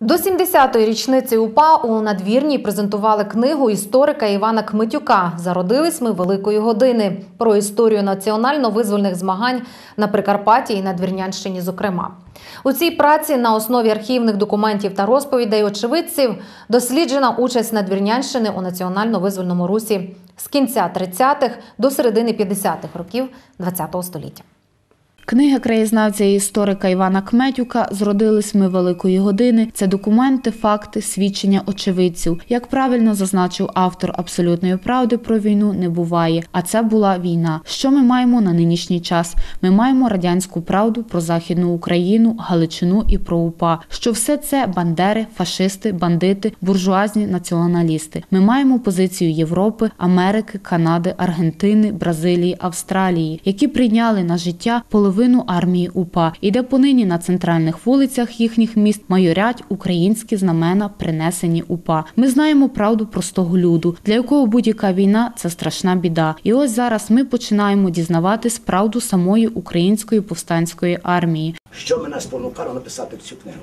До 70-ї річниці УПА у надвірній презентували книгу історика Івана Кмитюка Зародились ми великої години про історію національно-визвольних змагань на Прикарпатті і Надвірнянщині. Зокрема, у цій праці на основі архівних документів та розповідей очевидців досліджена участь Надвірнянщини у національно-визвольному русі з кінця 30-х до середини 50-х років ХХ століття. Книга краєзнавця і історика Івана Кметюка Зродились ми великої години. Це документи, факти, свідчення очевидців. Як правильно зазначив автор абсолютної правди про війну, не буває. А це була війна. Що ми маємо на нинішній час? Ми маємо радянську правду про західну Україну, Галичину і про УПА. Що все це бандери, фашисти, бандити, буржуазні націоналісти. Ми маємо позицію Європи, Америки, Канади, Аргентини, Бразилії, Австралії, які прийняли на життя половину армії УПА, і де понині на центральних вулицях їхніх міст майорять українські знамена, принесені УПА. Ми знаємо правду простого люду, для якого будь-яка війна це страшна біда. І ось зараз ми починаємо дізнаватись правду самої української повстанської армії. Що мене спонукало написати цю книгу?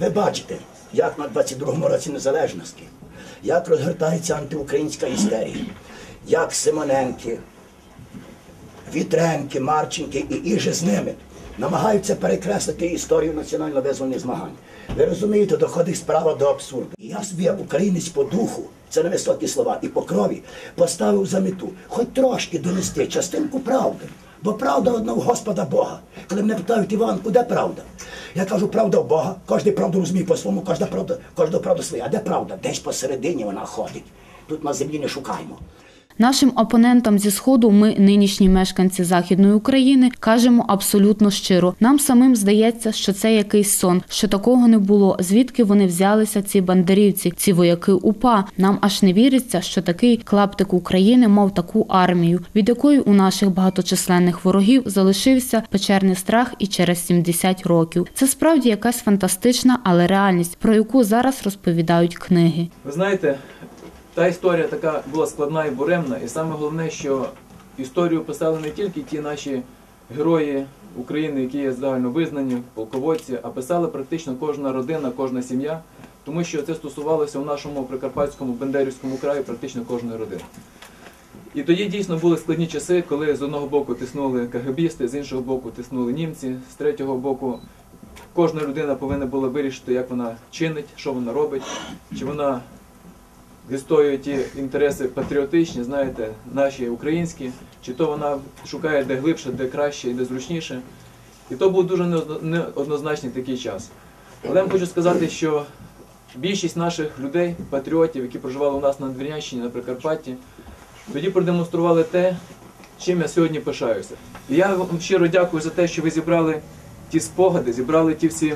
Ви бачите, як на 22-му році незалежності, як розгортається антиукраїнська істерія, як Симоненки, Вітренки, Марченки і іже з ними намагаються перекреслити історію національно-визвольних змагань. Ви розумієте, доходить справа до абсурду. Я собі, українець по духу, це не високі слова, і по крові поставив за мету, хоч трошки донести частинку правди. Бо правда одна в Господа Бога. Коли мене питають Іван, куди правда? Я кажу, правда в Бога. Кожен правду розуміє по-своєму, кожна правда, кожна правда своя. А де правда? Десь посередині вона ходить. Тут на землі не шукаємо. Нашим опонентам зі сходу, ми, нинішні мешканці західної України, кажемо абсолютно щиро. Нам самим здається, що це якийсь сон, що такого не було. Звідки вони взялися, ці бандерівці, ці вояки УПА? Нам аж не віриться, що такий клаптик України мав таку армію, від якої у наших багаточисленних ворогів залишився печерний страх і через 70 років. Це справді якась фантастична, але реальність, про яку зараз розповідають книги. Ви знаєте, та історія така була складна і буремна, і саме головне, що історію писали не тільки ті наші герої України, які є загально визнані, полководці, а писали практично кожна родина, кожна сім'я, тому що це стосувалося у нашому Прикарпатському Бендерівському краї практично кожної родини. І тоді дійсно були складні часи, коли з одного боку тиснули КГБісти, з іншого боку тиснули німці, з третього боку кожна людина повинна була вирішити, як вона чинить, що вона робить, чи вона відстоює ті інтереси патріотичні, знаєте, наші українські, чи то вона шукає де глибше, де краще і де зручніше. І то був дуже неоднозначний такий час. Але я хочу сказати, що більшість наших людей, патріотів, які проживали у нас на Надвірнянщині, на Прикарпатті, тоді продемонстрували те, чим я сьогодні пишаюся. І я вам щиро дякую за те, що ви зібрали ті спогади, зібрали ті всі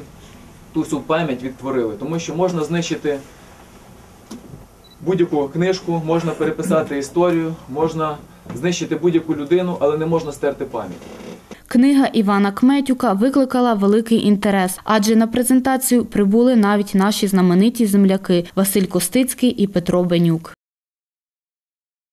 ту всю пам'ять відтворили, тому що можна знищити будь-яку книжку, можна переписати історію, можна знищити будь-яку людину, але не можна стерти пам'ять. Книга Івана Кметюка викликала великий інтерес, адже на презентацію прибули навіть наші знамениті земляки Василь Костицький і Петро Бенюк.